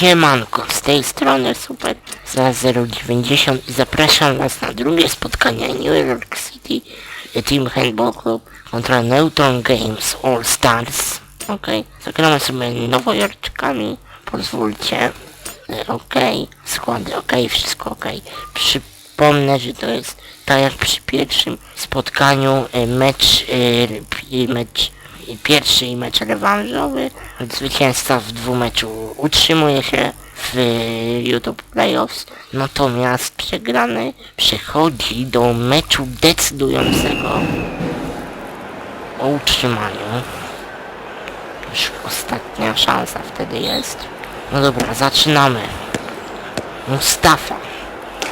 Siemanko, z tej strony Super za 090 i zapraszam was na drugie spotkanie New York City Team Handball Club kontra Neutron Games All Stars. Okej, zagramy sobie nowojorczykami, pozwólcie. E, Okej, składy, okej, wszystko okej. Przypomnę, że to jest tak jak przy pierwszym spotkaniu e, mecz, mecz pierwszy mecz rewanżowy. Zwycięzca w dwumeczu utrzymuje się w YouTube Playoffs, natomiast przegrany przechodzi do meczu decydującego o utrzymaniu. Już ostatnia szansa wtedy jest. No dobra, zaczynamy. Mustafa.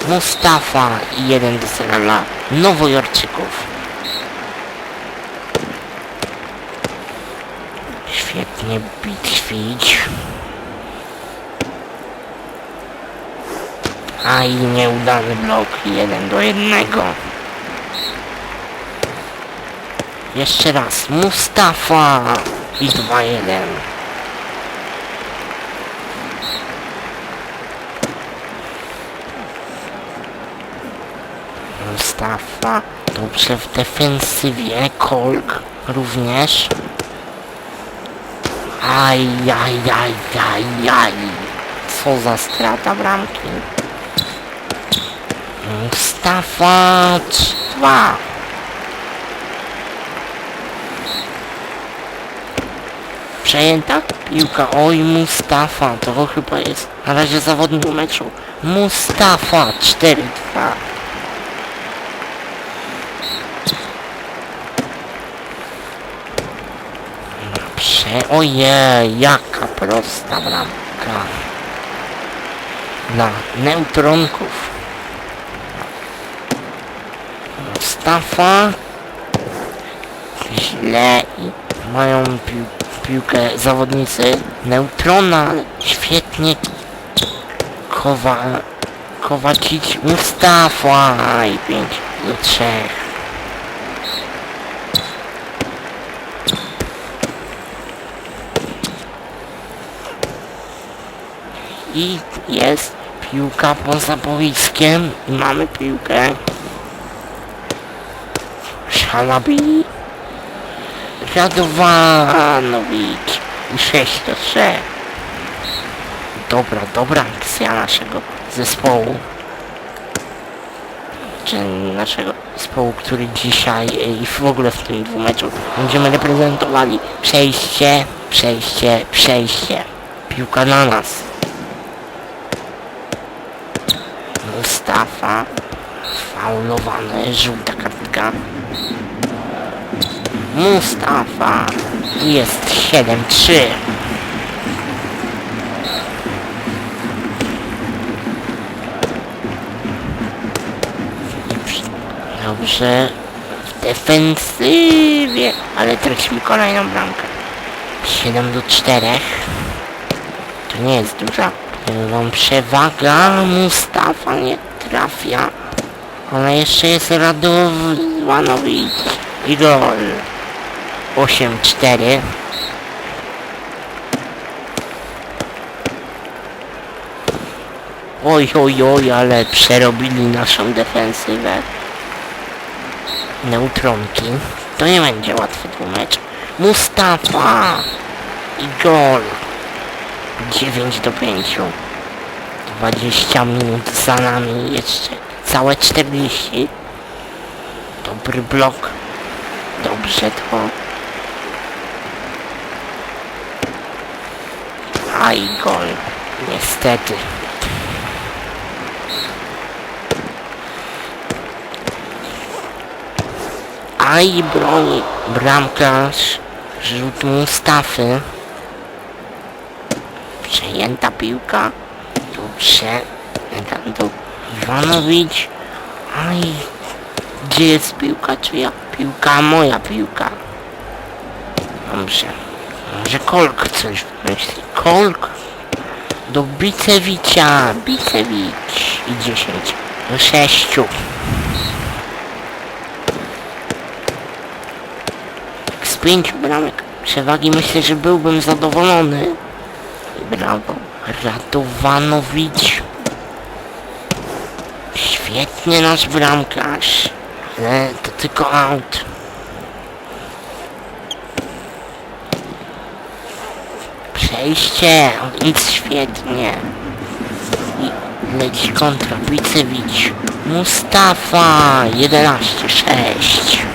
Mustafa i jeden do dla Nowojorczyków. Świetnie bitwić. A i nieudany blok jeden do jednego. Jeszcze raz. Mustafa i 2-1. Mustafa. Dobrze w defensywie. Kolk również. Aj, aj, aj, aj, aj. Co za strata bramki. Mustafa 2. Przejęta piłka. Oj, Mustafa. To chyba jest na razie zawodnik meczu. Mustafa 4-2. Prze... Ojej, jaka prosta bramka. Dla neutronków. Mustafa. Źle i mają pił piłkę zawodnicy Neutrona. Świetnie. Kowa... Kowacić Mustafa i 5 do 3. I jest piłka poza boiskiem. I mamy piłkę. Szalabi. Radovanowicz. I 6 do 3. Dobra, dobra akcja naszego zespołu. Czy naszego zespołu, który dzisiaj e, i w ogóle w tym dwumeczu będziemy reprezentowali. Przejście, przejście, przejście. Piłka na nas. Mustafa. Faulowany, żółta kartka. Mustafa. Jest 7-3. Dobrze. W defensywie. Ale tracimy kolejną bramkę. 7 do 4. To nie jest duża. Mam przewaga. Mustafa nie trafia. Ale jeszcze jest Radovanowicz. I gol. 8-4. Oj, oj, oj, ale przerobili naszą defensywę. Neutronki. To nie będzie łatwy dwumecz. Mustafa! I gol. 9 do 5. 20 minut za nami jeszcze. Całe 40. Dobry blok. Dobrze to. Aj gol. Niestety. Aj broni bramkarz. Rzut Mustafy. Przejęta piłka. Dobrze. Rando Iwanowicz. Aj. Gdzie jest piłka? Czyja? Piłka, moja piłka. Dobrze. Może Kolk coś wymyśli. Kolk. Do Bicewicza. Bicewicz. I 10 do 6. Z pięciu bramek przewagi myślę, że byłbym zadowolony. Brawo. Radowanowicz. Świetnie nasz bramkarz. Ale to tylko aut. Przejście, więc świetnie. Leci kontra, Wicewicz. Mustafa, 11-6.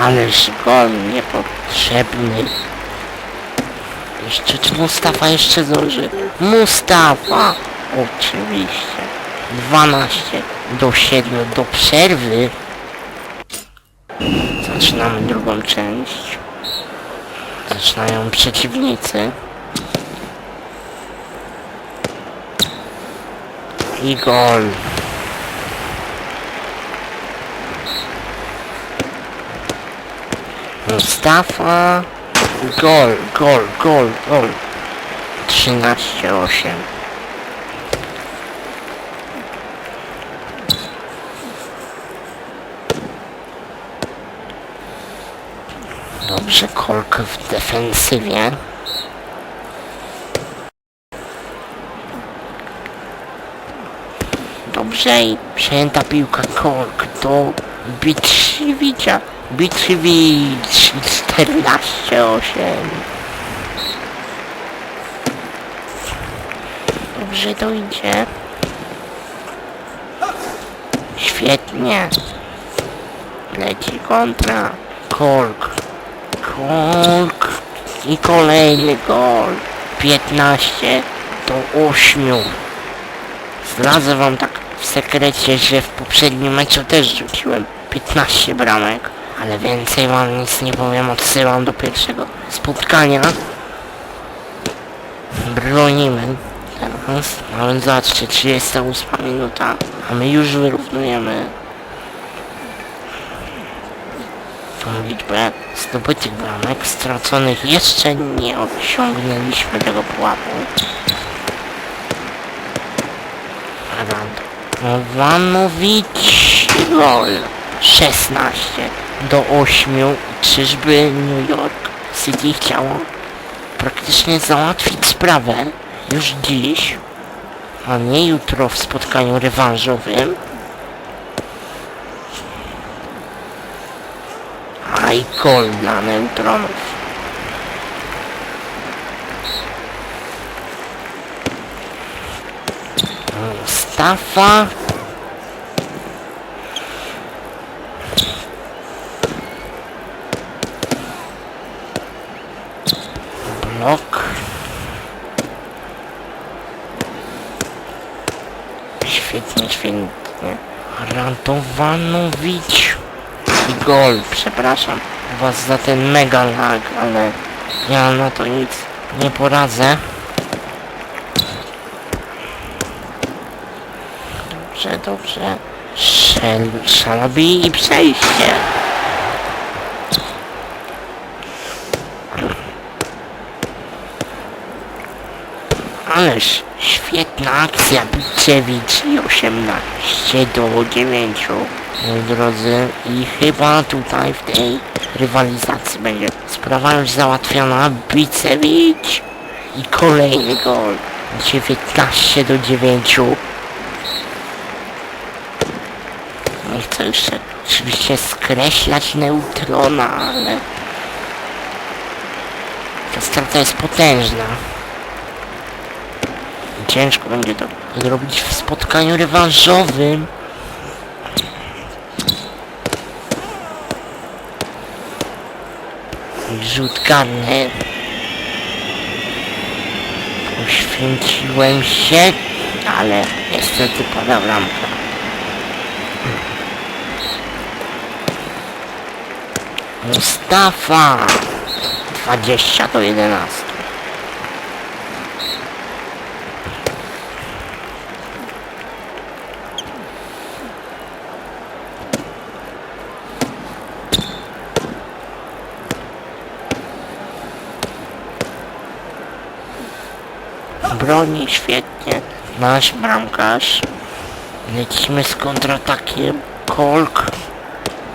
Ależ gol niepotrzebny. Jeszcze czy Mustafa jeszcze zdąży? Mustafa! Oczywiście. 12 do 7 do przerwy. Zaczynamy drugą część. Zaczynają przeciwnicy. I gol. Mustafa. Gol, gol, gol, gol. 13-8. Dobrze, Kolk w defensywie. Dobrze i przejęta piłka Kolk do Bitrzywicza. Bitrzywicz 14-8. Dobrze to idzie. Świetnie. Leci kontra. Kolk. Kolk. I kolejny gol. 15 do 8. Zdradzę wam tak w sekrecie, że w poprzednim meczu też rzuciłem 15 bramek. Ale więcej wam nic nie powiem, odsyłam do pierwszego spotkania. Bronimy teraz. No więc zobaczcie, 38 minuta, a my już wyrównujemy tą liczbę zdobytych bramek, straconych jeszcze nie osiągnęliśmy tego pułapu. Radwanowicz gol 16 do 8 czyżby New York City chciało praktycznie załatwić sprawę już dziś a nie jutro w spotkaniu rewanżowym? A i gol dla neutronów Mustafa Blok Świetnie, świetnie Radowanowicz I gol, przepraszam was za ten mega lag, ale ja na to nic nie poradzę Dobrze, dobrze. Szalabi i przejście. Ależ świetna akcja Bicewicz i 18 do 9 moi drodzy i chyba tutaj w tej rywalizacji będzie sprawa już załatwiona. Bicewicz i kolejny gol. 19 do 9 Nie chcę jeszcze? Oczywiście skreślać neutrona, ale ta strata jest potężna. Ciężko będzie to zrobić w spotkaniu rewanżowym. Rzut karny. Poświęciłem się, ale niestety pada bramka. Mustafa 20 do 11 Broni świetnie Nasz bramkarz. Lecimy z kontratakiem. Kolk.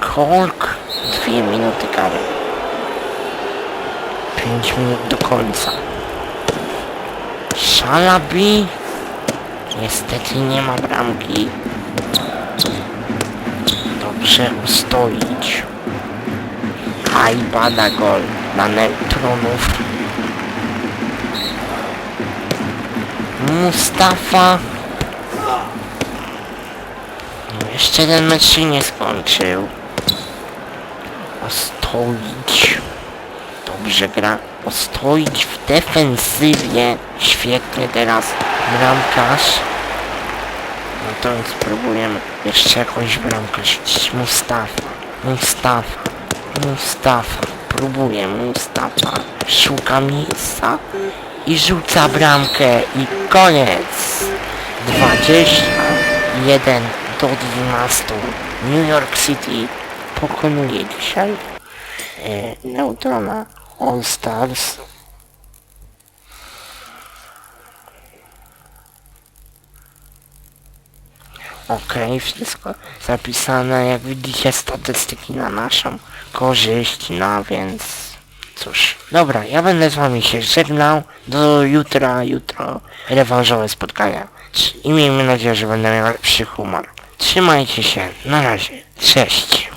Kolk. Dwie minuty kary. Pięć minut do końca. Szalabi. Niestety nie ma bramki. Dobrze ustoić. A i pada gol dla neutronów. Mustafa. No, Jeszcze ten mecz się nie skończył. Ostoić. Dobrze gra. Ostoić w defensywie. Świetnie teraz bramkarz. No to spróbujemy jeszcze jakąś bramkę rzucić. Mustafa. Mustafa. Mustafa. Próbuję Mustafa. Szuka miejsca i rzuca bramkę i koniec. 21 do 12. New York City pokonuje dzisiaj e, Neutrona All Stars. Okej, wszystko zapisane, jak widzicie statystyki na naszą korzyść, no więc cóż. Dobra, ja będę z wami się żegnał, do jutra, jutro rewanżowe spotkania i miejmy nadzieję, że będę miał lepszy humor. Trzymajcie się, na razie, cześć.